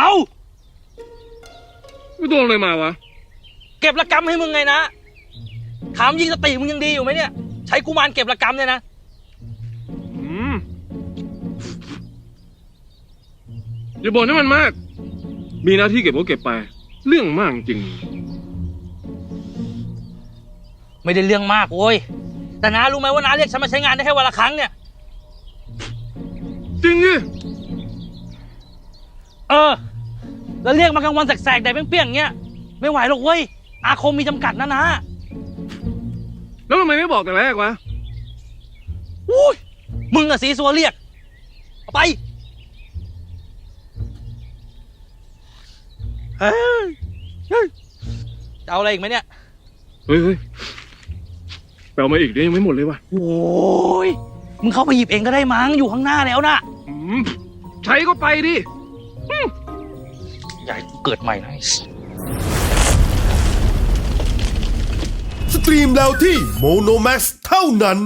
เอาไม่โดนอะไรมาวะ เก็บระกรรมให้มึงไงนะ ถามยิงสติมึงยังดีอยู่ไหมเนี่ย ใช้กุมารเก็บระกรรมเนี่ยนะ อืมอย่าบ่นให้มันมาก มีหน้าที่เก็บก็เก็บไป เรื่องมากจริง ไม่ได้เรื่องมากโว้ย แต่น้ารู้ไหมว่าน้าเรียกฉันมาใช้งานได้แค่วันละครั้งเนี่ย จริงดิ เออ แล้วเรียกมากลางวันแสกๆแดดเปรี้ยงๆอย่างเงี้ยไม่ไหวหรอกเว้ย อาคมมีจำกัดนะนะแล้วทำไมไม่บอกแต่แรกวะอุ้ยมึงอะสีสัวเรียกเอาไปเฮ้ยเฮ้ยจะเอาอะไรอีกไหมเนี่ย เฮ้ยเฮ้ยแปลมาอีกเนี่ยยังไม่หมดเลยวะโอ้ย มึงเข้าไปหยิบเองก็ได้มั้ง อยู่ข้างหน้าแล้วนะ อืมใช้ก็ไปดิ ใหญ่เกิดใหม่นะสตรีมแล้วที่โมโนแม x เท่านั้น